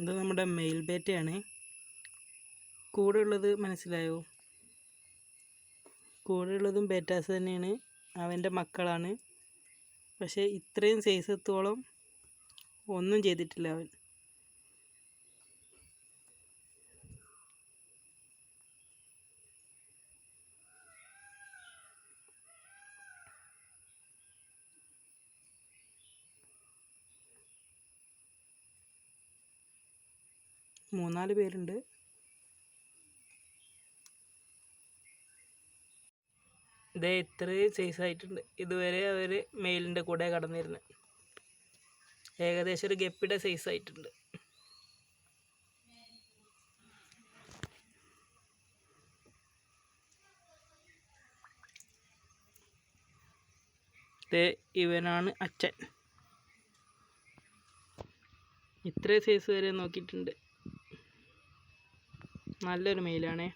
ഇത് നമ്മുടെ മെയിൽ ബേറ്റയാണ് കൂടെ ഉള്ളത് മനസ്സിലായോ? കൂടെ ഉള്ളതും ബേറ്റാസ് തന്നെയാണ്. അവന്റെ മക്കളാണ്. പക്ഷേ ഇത്രയും സൈസ് എത്തോളം ഒന്നും ചെയ്തിട്ടില്ല അവൻ. മൂന്നാൽ പേരുണ്ട്. ഇതേ ഇത്രയും സൈസായിട്ടുണ്ട് ഇതുവരെ അവർ മെയിലിന്റെ കൂടെ കടന്നിരുന്നത് ഏകദേശം ഒരു ഗപ്പിയുടെ സൈസായിട്ടുണ്ട് ഇവനാണ് അച്ഛൻ. ഇത്രയും സൈസ് വരെ നോക്കിയിട്ടുണ്ട്. നല്ലൊരു മെയിലാണേ